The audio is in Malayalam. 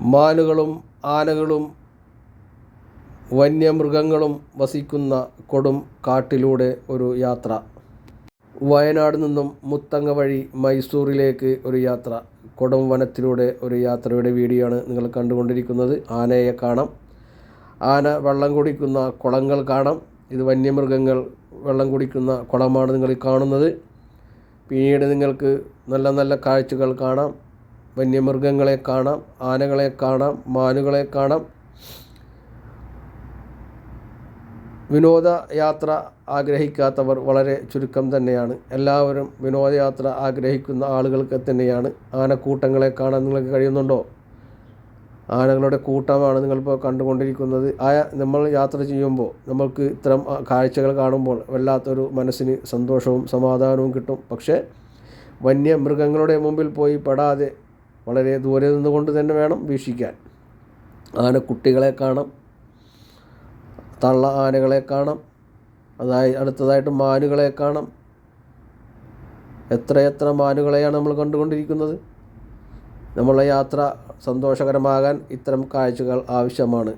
മാനുകളും ആനകളും വന്യമൃഗങ്ങളും വസിക്കുന്ന കൊടും കാട്ടിലൂടെ ഒരു യാത്ര. വയനാട് നിന്നും മുത്തങ്ങ വഴി മൈസൂറിലേക്ക് ഒരു യാത്ര. കൊടും വനത്തിലൂടെ ഒരു യാത്രയുടെ വീഡിയോ ആണ് നിങ്ങൾ കണ്ടുകൊണ്ടിരിക്കുന്നത്. ആനയെ കാണാം. ആന വെള്ളം കുടിക്കുന്ന കുളങ്ങൾ കാണാം. ഇത് വന്യമൃഗങ്ങൾ വെള്ളം കുടിക്കുന്ന കുളമാണ് നിങ്ങൾ കാണുന്നത്. പിന്നീട് നിങ്ങൾക്ക് നല്ല നല്ല കാഴ്ചകൾ കാണാം. വന്യമൃഗങ്ങളെ കാണാം ആനകളെ കാണാം മാനുകളെ കാണാം. വിനോദയാത്ര ആഗ്രഹിക്കാത്തവർ വളരെ ചുരുക്കം തന്നെയാണ്. എല്ലാവരും വിനോദയാത്ര ആഗ്രഹിക്കുന്ന ആളുകൾക്ക് തന്നെയാണ്. ആനക്കൂട്ടങ്ങളെ കാണാൻ നിങ്ങൾക്ക് കഴിയുന്നുണ്ടോ? ആനകളുടെ കൂട്ടമാണ് നിങ്ങളിപ്പോൾ കണ്ടുകൊണ്ടിരിക്കുന്നത്. ആ നമ്മൾ യാത്ര ചെയ്യുമ്പോൾ നമ്മൾക്ക് ഇത്തരം കാഴ്ചകൾ കാണുമ്പോൾ വല്ലാത്തൊരു മനസ്സിന് സന്തോഷവും സമാധാനവും കിട്ടും. പക്ഷേ വന്യമൃഗങ്ങളുടെ മുമ്പിൽ പോയി പെടാതെ വളരെ ദൂരെ നിന്നുകൊണ്ട് തന്നെ വേണം വീക്ഷിക്കാൻ. ആനക്കുട്ടികളെ കാണാം. തള്ള ആനകളെ കാണാം. അതായി അടുത്തതായിട്ട് മാനുകളെ കാണാം. എത്രയെത്ര മാനുകളെയാണ് നമ്മൾ കണ്ടുകൊണ്ടിരിക്കുന്നത്? നമ്മളുടെ യാത്ര സന്തോഷകരമാകാൻ ഇത്തരം കാഴ്ചകൾ ആവശ്യമാണ്.